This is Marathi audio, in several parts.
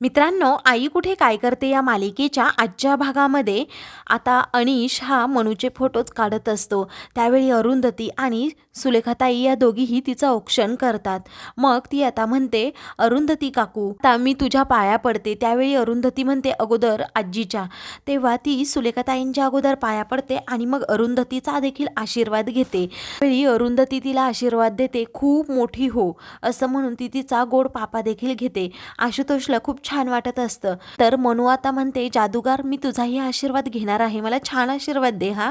मित्रांनो आई कुठे काय करते या मालिकेच्या आजच्या भागामध्ये? आता अनिश हा मनूचे फोटोज काढत असतो. त्यावेळी अरुंधती आणि सुलेखाताई या दोघीही तिचं औक्षण करतात. मग ती आता म्हणते अरुंधती काकू आता मी तुझ्या पाया पडते. त्यावेळी अरुंधती म्हणते अगोदर आजीच्या. तेव्हा ती सुलेखाताईंच्या अगोदर पाया पडते आणि मग अरुंधतीचा देखील आशीर्वाद घेते. त्यावेळी अरुंधती तिला आशीर्वाद देते खूप मोठी हो असं म्हणून ती तिचा गोड पापा देखील घेते. आशुतोषला खूप छान वाटत असतं. तर मनू आता म्हणते जादूगार मी तुझाही आशीर्वाद घेणार आहे. मला छान आशीर्वाद दे हा.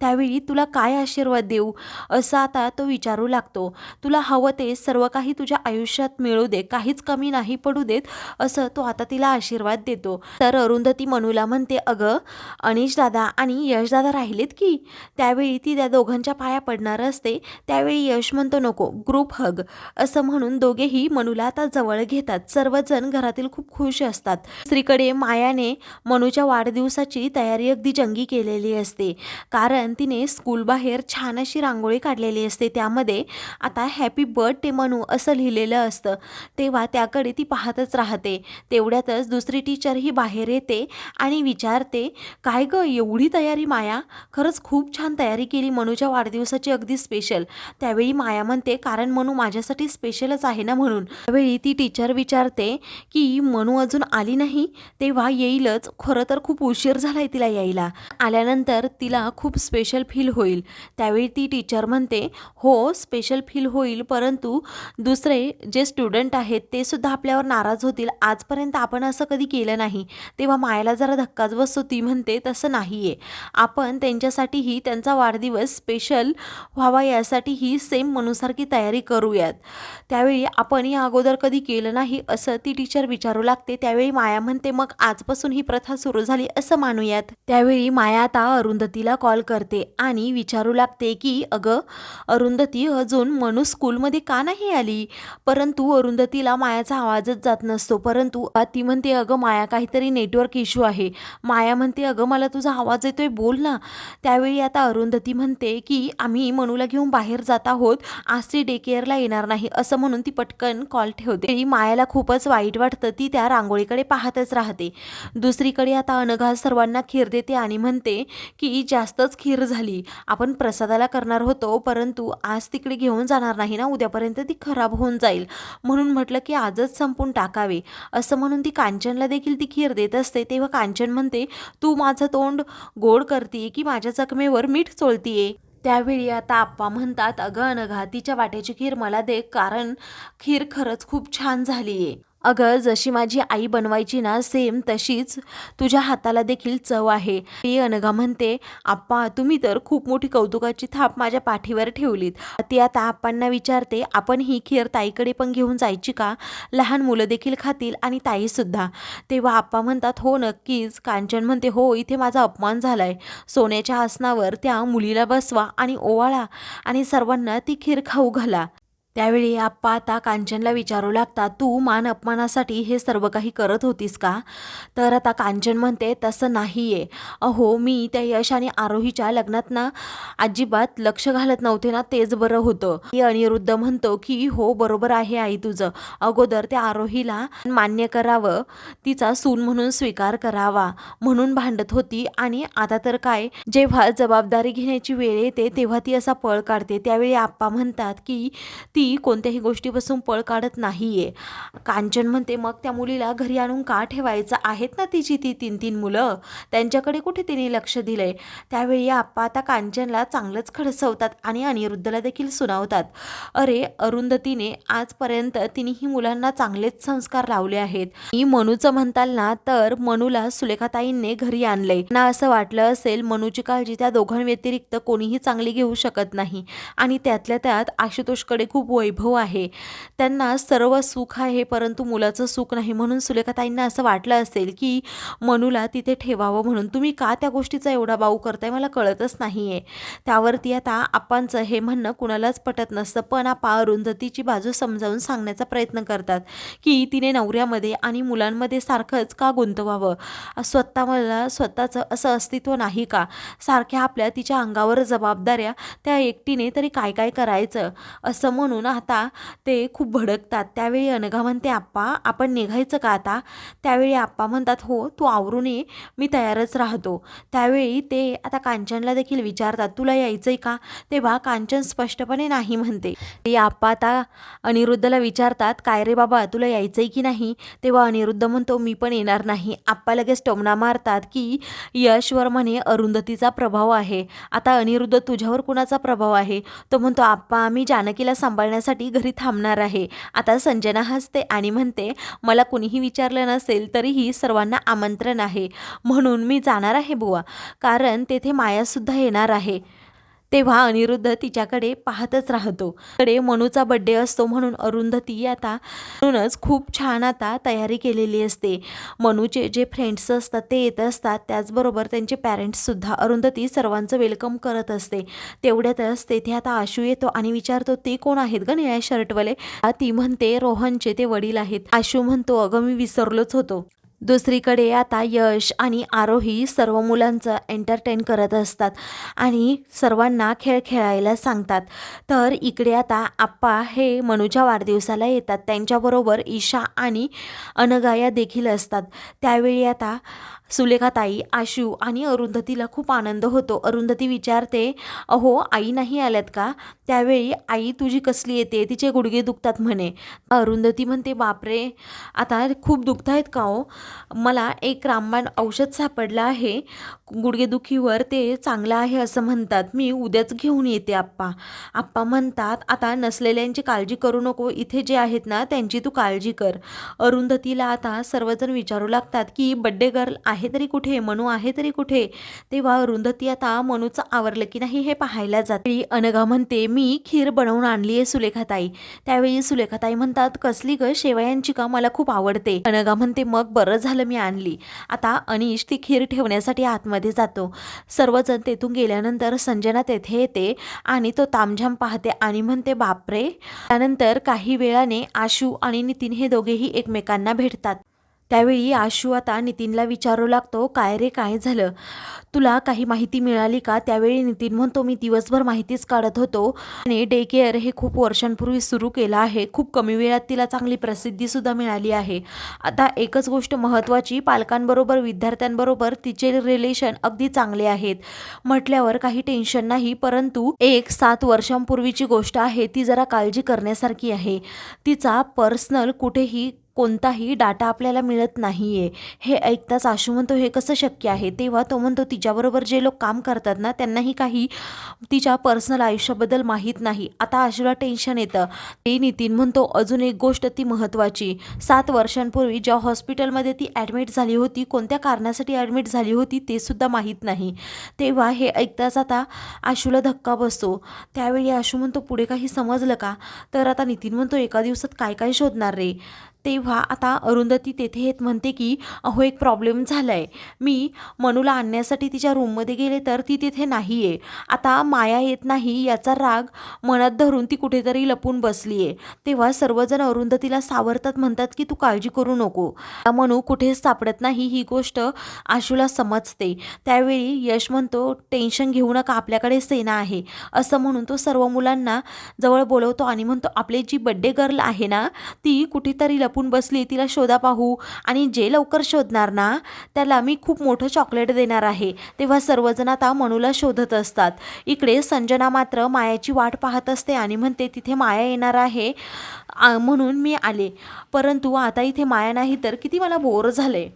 त्यावेळी तुला काय आशीर्वाद देऊ? असं आता तो विचारू लागतो. तुला हवं ते सर्व काही तुझ्या आयुष्यात मिळू दे. काहीच कमी नाही पडू देत असं तो आता तिला आशीर्वाद देतो. तर अरुंधती मनूला म्हणते अगं अनिश दादा आणि यश दादा राहिलेत की? त्यावेळी ती त्या दोघांच्या पाया पडणार असते. त्यावेळी यश म्हणतो नको ग्रुप हग. असं म्हणून दोघेही मनूला आता जवळ घेतात. सर्वजण घरातील खूप खुश असतात. दुसरीकडे मायाने मनूच्या वाढदिवसाची तयारी अगदी जंगी केलेली असते. कारण तिने स्कूलबाहेर छान अशी रांगोळी काढलेली असते. त्यामध्ये आता हॅपी बर्थडे मनू असं लिहिलेलं असतं. तेव्हा त्याकडे ती पाहतच राहते. तेवढ्यातच दुसरी टीचर ही बाहेर येते आणि विचारते काय ग एवढी तयारी माया? खरंच खूप छान तयारी केली मनूच्या वाढदिवसाची अगदी स्पेशल त्यावेळी माया म्हणते कारण मनू माझ्यासाठी स्पेशलच आहे ना म्हणून. त्यावेळी ती टीचर विचारते की मनू अजून आली नाही तेव्हा येईलच. खरं तर खूप उशीर झालाय तिला यायला. आल्यानंतर तिला खूप स्पेशल फील होईल. त्यावेळी ती टीचर म्हणते हो स्पेशल फील होईल परंतु दुसरे जे स्टुडंट आहेत ते सुद्धा आपल्यावर नाराज होतील. आजपर्यंत आपण असं कधी केलं नाही. तेव्हा मायाला जरा धक्काच बसतो. ती म्हणते तसं नाही आहे आपण त्यांच्यासाठीही त्यांचा वाढदिवस स्पेशल व्हावा यासाठी ही सेम मनूसारखी तयारी करूयात. त्यावेळी आपण या अगोदर कधी केलं नाही असं ती टीचर विचारू लागते. लागते त्यावेळी माया म्हणते मग आजपासून ही प्रथा सुरू झाली असं मानूयात. त्यावेळी माया आता अरुंधतीला कॉल करते आणि विचारू लागते की अगं अरुंधती अजून मनू स्कूलमध्ये का नाही आली? परंतु अरुंधतीला मायाचा आवाजच जात नसतो. परंतु ती म्हणते अगं माया काहीतरी नेटवर्क इश्यू आहे. माया म्हणते अगं मला तुझा आवाज येतोय बोल ना. त्यावेळी आता अरुंधती म्हणते की आम्ही मनूला घेऊन बाहेर जात आहोत. आज ती डे केअरला येणार नाही. असं म्हणून ती पटकन कॉल ठेवते. मायाला खूपच वाईट वाटतं. ती त्या रांगोळीकडे पाहतच राहते. दुसरीकडे आता अनघा सर्वांना खीर देते आणि म्हणते की जास्तच खीर झाली. आपण प्रसादाला करणार होतो परंतु आज तिकडे घेऊन जाणार नाही ना उद्यापर्यंत ती खराब होऊन जाईल. म्हणून म्हटलं की आजच संपून टाकावे. असं म्हणून ती कांचनला देखील ती खीर देत असते. तेव्हा कांचन म्हणते तू माझं तोंड गोड करते की माझ्या जखमेवर मीठ चोळतीये? त्यावेळी आता आप्पा म्हणतात अगं अनघा तिच्या वाट्याची खीर मला दे कारण खीर खरंच खूप छान झाली आहे अगं जशी माझी आई बनवायची ना सेम तशीच तुझ्या हाताला देखील चव आहे. ती अनघा म्हणते आप्पा तुम्ही तर खूप मोठी कौतुकाची थाप माझ्या पाठीवर ठेवलीत. ती आता आप्पांना विचारते आपण ही खीर ताईकडे पण घेऊन जायची का? लहान मुलं देखील खातील आणि ताईसुद्धा तेव्हा आप्पा म्हणतात हो नक्कीच. कांचन म्हणते हो इथे माझा अपमान झालाय. सोन्याच्या आसनावर त्या मुलीला बसवा आणि ओवाळा आणि सर्वांना ती खीर खाऊ घाला. त्यावेळी आप्पा आता कांचनला विचारू लागता तू मान अपमानासाठी हे सर्व काही करत होतीस का? तर आता कांचन म्हणते तसं नाही आहे अहो मी त्या यश आणि आरोहीच्या लग्नात ना अजिबात लक्ष घालत नव्हते ना तेच बरं होतं. ही अनिरुद्ध म्हणतो की हो बरोबर आहे आई तुझं. अगोदर त्या आरोहीला मान्य करावं तिचा सून म्हणून स्वीकार करावा म्हणून भांडत होती आणि आता तर काय जेव्हा जबाबदारी घेण्याची वेळ येते तेव्हा ती असा पळ काढते. त्यावेळी आप्पा म्हणतात की ती कोणत्याही गोष्टीपासून पळ काढत नाही आहे कांचन म्हणते मग त्या मुलीला घरी आणून का ठेवायचं? आहेत ना तिची ती तीन तीन मुलं? त्यांच्याकडे कुठे तिने लक्ष दिलंय? त्यावेळी आप्पा आता कांचनला चांगलंच खडसवतात आणि अनिरुद्धला देखील सुनावतात. अरे अरुंधतीने आजपर्यंत तिने ही मुलांना चांगलेच संस्कार लावले आहेत. मी मनूचं म्हणताल ना तर मनूला सुलेखाताईंने घरी आणलंय. ना असं वाटलं असेल मनूची काळजी त्या दोघांव्यतिरिक्त कोणीही चांगली घेऊ शकत नाही आणि त्यातल्या त्यात आशुतोषकडे खूप वैभव आहे. त्यांना सर्व सुख आहे परंतु मुलाचं सुख नाही. म्हणून सुलेखाताईंना असं वाटलं असेल की मनूला तिथे ठेवावं म्हणून. तुम्ही का त्या गोष्टीचा एवढा बाऊ करताय? मला कळतच नाही आहे त्यावरती आता आपांचं हे म्हणणं कुणालाच पटत नसतं. पण आपा अरुंधतीची बाजू समजावून सांगण्याचा प्रयत्न करतात की तिने नवऱ्यामध्ये आणि मुलांमध्ये सारखंच का गुंतवावं? स्वतः मला स्वतःचं असं अस्तित्व नाही का? सारख्या आपल्या तिच्या अंगावर जबाबदाऱ्या त्या एकटीने तरी काय काय करायचं? असं म्हणून म्हणून आता ते खूप भडकतात. त्यावेळी अनघा म्हणते आप्पा आपण निघायचं का आता? त्यावेळी आप्पा म्हणतात हो तू आवरून ये मी तयारच राहतो. त्यावेळी ते आता कांचनला देखील विचारतात तुला यायचंय का? तेव्हा कांचन स्पष्टपणे नाही म्हणते. ते आप्पा आता अनिरुद्धला विचारतात काय रे बाबा तुला यायचंय की नाही? तेव्हा अनिरुद्ध म्हणतो मी पण येणार नाही. आप्पा लगेच टोमणा मारतात की यशवर म्हणे अरुंधतीचा प्रभाव आहे. आता अनिरुद्ध तुझ्यावर कुणाचा प्रभाव आहे? तो म्हणतो आप्पा मी जानकीला सांभाळण्यासाठी घरी थांबणार आहे. आता संजना हसते आणि म्हणते मला कुणीही विचारलं नसेल तरीही सर्वांना आमंत्रण आहे. म्हणून मी जाणार आहे बुवा. कारण तेथे मायासुद्धा येणार आहे. तेव्हा अनिरुद्ध तिच्याकडे पाहतच राहतो. कडे मनूचा बड्डे असतो म्हणून अरुंधती आता म्हणूनच खूप छान आता तयारी केलेली असते. मनूचे जे फ्रेंड्स असतात ते येत असतात. त्याचबरोबर त्यांचे पॅरेंट्ससुद्धा अरुंधती सर्वांचं वेलकम करत असते. तेवढ्यातच तेथे आता आशू येतो आणि विचारतो ते कोण आहेत ग निळ्या शर्टवाले ती म्हणते रोहनचे ते वडील आहेत. आशू म्हणतो अगं मी विसरलोच होतो. दुसरीकडे आता यश आणि आरोही सर्व मुलांचं एंटरटेन करत असतात आणि सर्वांना खेळ खेळायला सांगतात. तर इकडे आता आप्पा हे मनूच्या वाढदिवसाला येतात. त्यांच्याबरोबर ईशा आणि अनगाया देखील असतात. त्यावेळी आता सुलेखाताई आशू आणि अरुंधतीला खूप आनंद होतो. अरुंधती विचारते अहो आई नाही आल्यात का? त्यावेळी आई तुझी कसली येते? तिचे गुडघे दुखतात म्हणे. अरुंधती म्हणते बापरे आता खूप दुखत आहेत का हो? मला एक रामबाण औषध सापडलं आहे. गुडघेदुखीवर ते चांगलं आहे असं म्हणतात. मी उद्याच घेऊन येते आप्पा. आप्पा म्हणतात आता नसलेल्यांची काळजी करू नको. इथे जे आहेत ना त्यांची तू काळजी कर. अरुंधतीला आता सर्वजण विचारू लागतात की बड्डे गर्ल आहे तरी कुठे मनू आहे तरी कुठे? तेव्हा अरुंधती आता मनूचं आवरलं की नाही हे पाहायला जाते. अनघा म्हणते मी खीर बनवून आणली आहे सुलेखाताई. त्यावेळी सुलेखाताई म्हणतात कसली ग शेवयांची का मला खूप आवडते. अनघा म्हणते मग बरं झालं मी आणली. आता अनिश ती खीर ठेवण्यासाठी आतमध्ये जातो. सर्वजण तेथून गेल्यानंतर संजना तेथे येते आणि तो तामझाम पाहते आणि म्हणते बापरे. त्यानंतर काही वेळाने आशू आणि नितीन हे दोघेही एकमेकांना भेटतात. त्यावेळी आशू आता नितीनला विचारू लागतो काय रे काय झालं? तुला काही माहिती मिळाली का? त्यावेळी नितीन म्हणतो मी दिवसभर माहितीच काढत होतो आणि डे केअर हे खूप वर्षांपूर्वी सुरू केलं आहे. खूप कमी वेळात तिला चांगली प्रसिद्धीसुद्धा मिळाली आहे. आता एकच गोष्ट महत्त्वाची पालकांबरोबर विद्यार्थ्यांबरोबर तिचे रिलेशन अगदी चांगले आहेत. म्हटल्यावर काही टेन्शन नाही परंतु एक सात वर्षांपूर्वीची गोष्ट आहे ती जरा काळजी करण्यासारखी आहे. तिचा पर्सनल कुठेही कोणताही डाटा आपल्याला मिळत नाही आहे हे ऐकताच आशू म्हणतो हे कसं शक्य आहे? तेव्हा तो म्हणतो तिच्याबरोबर जे लोक काम करतात ना त्यांनाही काही तिच्या पर्सनल आयुष्याबद्दल माहीत नाही. आता आशूला टेन्शन येतं. ते नितीन म्हणतो अजून एक गोष्ट ती महत्त्वाची सात वर्षांपूर्वी ज्या हॉस्पिटलमध्ये ती ॲडमिट झाली होती कोणत्या कारणासाठी ॲडमिट झाली होती ते सुद्धा माहीत नाही. तेव्हा हे ऐकताच आता आशूला धक्का बसतो. त्यावेळी आशू म्हणतो पुढे काही समजलं का? तर आता नितीन म्हणतो एका दिवसात काय काय शोधणार रे? तेव्हा आता अरुंधती तेथे येत म्हणते की अहो एक प्रॉब्लेम झाला आहे मी मनूला आणण्यासाठी तिच्या रूममध्ये गेले तर ती तिथे नाही आहे आता माया येत नाही याचा राग मनात धरून ती कुठेतरी लपून बसली आहे तेव्हा सर्वजण अरुंधतीला सावरतात म्हणतात की तू काळजी करू नको. मनू कुठेच सापडत नाही ही गोष्ट आशूला समजते. त्यावेळी यश म्हणतो टेन्शन घेऊ नका आपल्याकडे सेना आहे. असं म्हणून तो सर्व मुलांना जवळ बोलवतो आणि म्हणतो आपली जी बड्डे गर्ल आहे ना ती कुठेतरी लपून बसली तिला शोधा पाहू. आणि जे लवकर शोधणार ना त्याला मी खूप मोठं चॉकलेट देणार आहे. तेव्हा सर्वजण आता मनूला शोधत असतात. इकडे संजना मात्र मायाची वाट पाहत असते आणि म्हणते तिथे माया येणार आहे. म्हणून मी आले. परंतु आता इथे माया नाही तर किती मला बोर झाले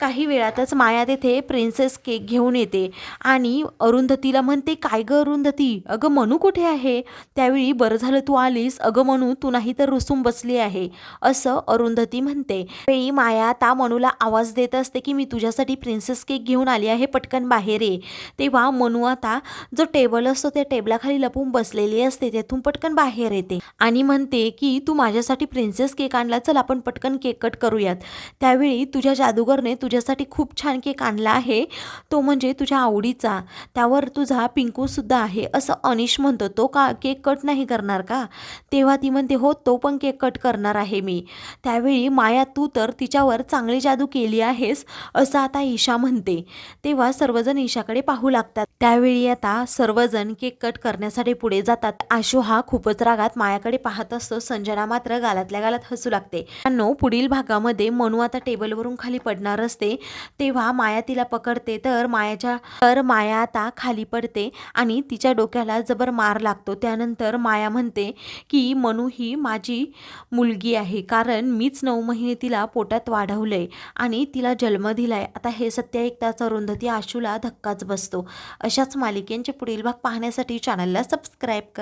काही वेळातच माया तेथे प्रिन्सेस केक घेऊन येते. आणि अरुंधतीला म्हणते काय ग अरुंधती? अगं मनू कुठे आहे? त्यावेळी बरं झालं तू आलीस. अगं मनू तू नाही तर रुसून बसली आहे. असं अरुंधती म्हणते. वेळी माया ता मनूला आवाज देत असते की मी तुझ्यासाठी प्रिन्सेस केक घेऊन आली आहे पटकन बाहेर ये. तेव्हा मनू आता जो टेबल असतो त्या टेबलाखाली लपून बसलेली असते तेथून पटकन बाहेर येते. आणि म्हणते की तू माझ्यासाठी प्रिन्सेस केक आणला चल आपण पटकन केक कट करूयात. त्यावेळी तुझ्या जादूगरने तुझ्यासाठी खूप छान केक आणला आहे. तो म्हणजे तुझ्या आवडीचा. त्यावर तुझा पिंकूसुद्धा आहे असं अनिश म्हणतो. तो का केक कट नाही करणार का? तेव्हा ती म्हणते हो तो पण केक कट करणार आहे मी. त्यावेळी माया तू तर तिच्यावर चांगली जादू केली आहेस असं आता ईशा म्हणते. तेव्हा सर्वजण ईशाकडे पाहू लागतात. त्यावेळी आता सर्वजण केक कट करण्यासाठी पुढे जातात. आशू हा खूपच रागात मायाकडे पाहत असतो. संजना मात्र गालातल्या गालात हसू लागते. नो पुढील भागामध्ये मनू आता टेबलवरून खाली पडणार असते. तेव्हा माया तिला पकडते तर मायाच्या तर माया आता खाली पडते आणि तिच्या डोक्याला जबर मार लागतो. त्यानंतर माया म्हणते की मनू ही माझी मुलगी आहे कारण मीच नऊ महिने तिला पोटात वाढवलंय आणि तिला जन्म दिलाय. आता हे सत्य ऐकताच अरुंधती आशूला धक्काच बसतो. अशाच मालिकेंचे पुढील भाग पाहण्यासाठी चॅनलला सबस्क्राईब करा.